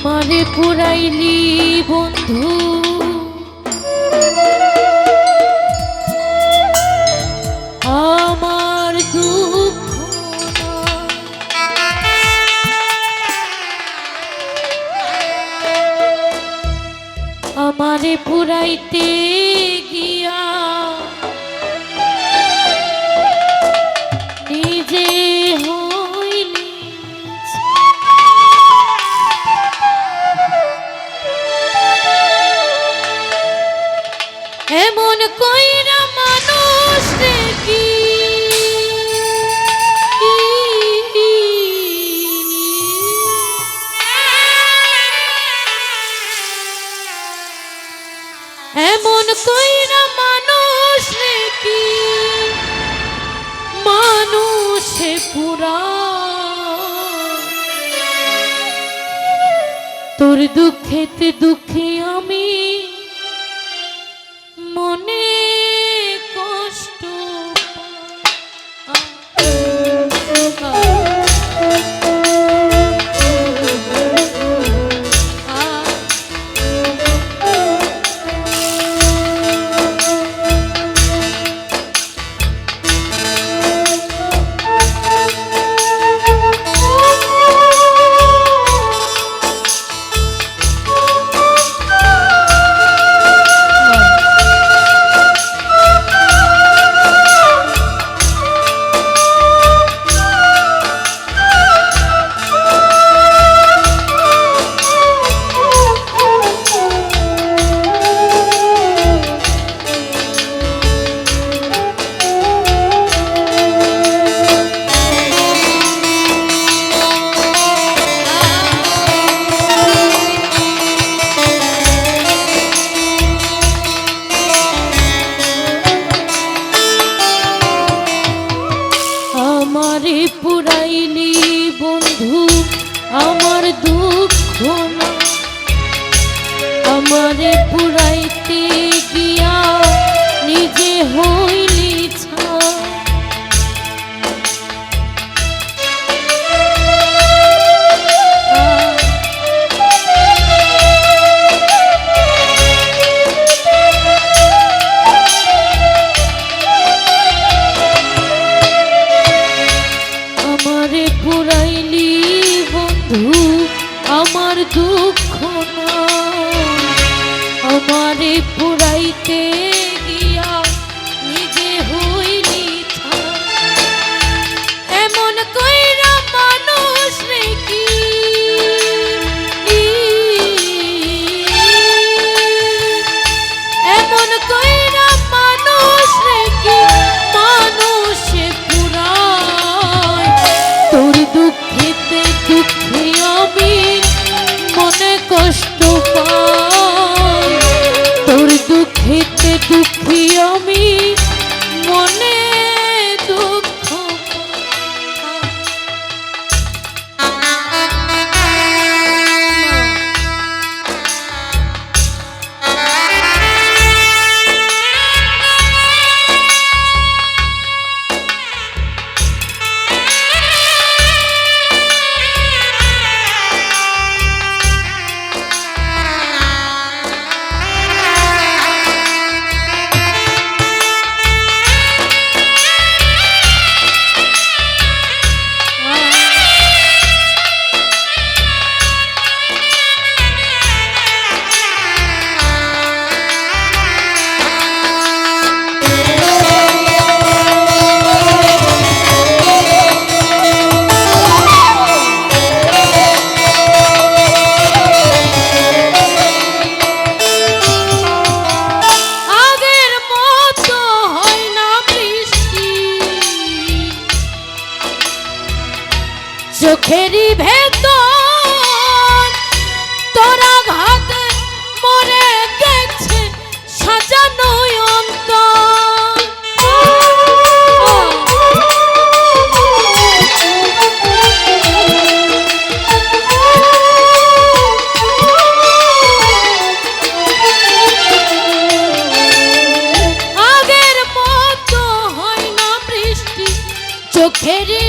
আমারে পুরাইলি বন্ধু। আমার দুঃখ আমারে পুরাইতে গিয়া কইরা মানুষ এমন কইরা মানুষে পুরা। তোর দুঃখেতে দুঃখে আমি। পুরাইলি বন্ধু আমার দুঃখ না। আমারে পুরাইতে আমার দুঃখ না। আমারে পুরাইতে আমি মনে Okay.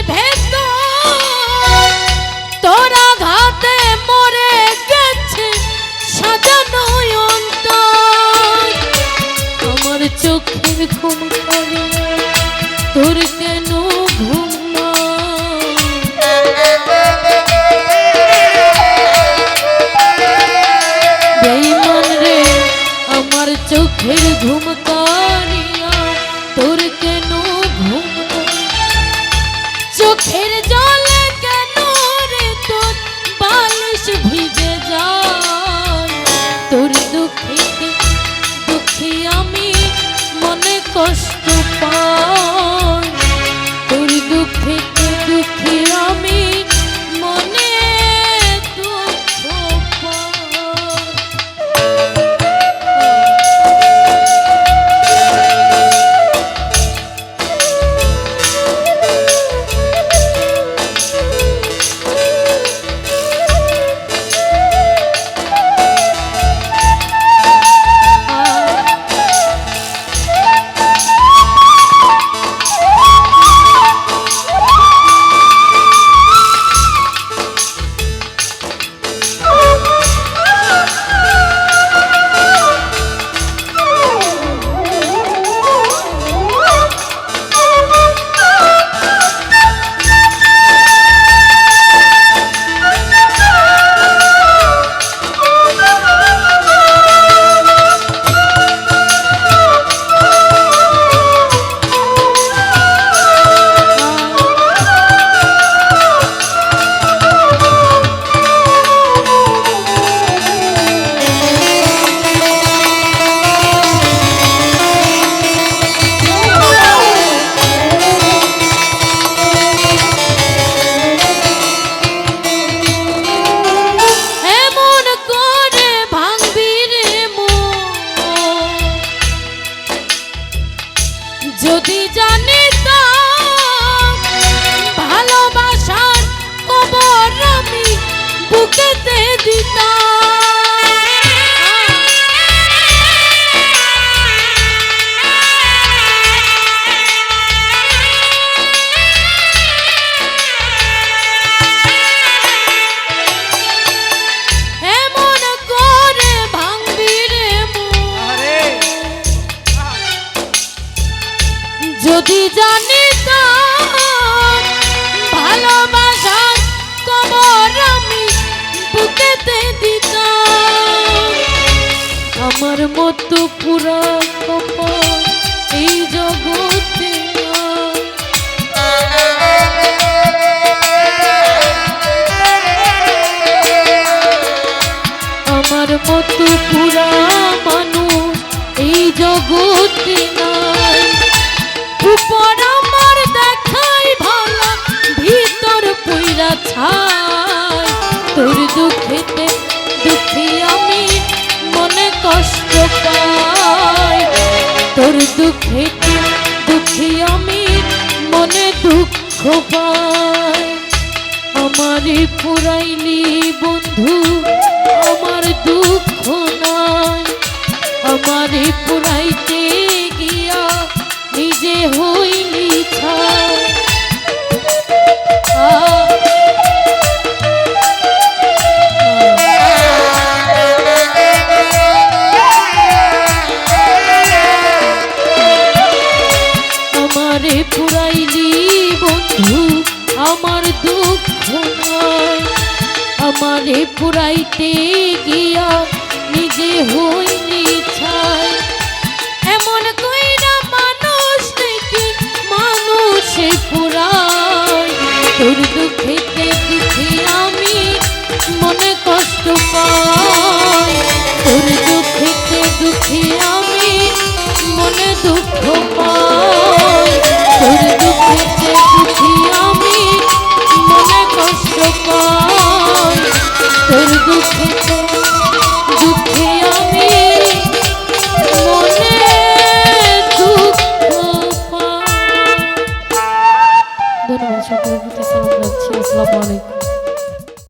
যদি জানি তো ভালোবাসার কবর আমি বুকেতে দিতাম। আমার মতো পুরা কপর এই জগতে দুঃখেতে দুঃখী আমি, মনে কষ্ট পাই। তোর দুঃখিতে দুঃখী আমি, মনে দুঃখ পাই। আমারে পুরাইলি বন্ধু পুরাইতে গিয়া নিজে হই Thank you.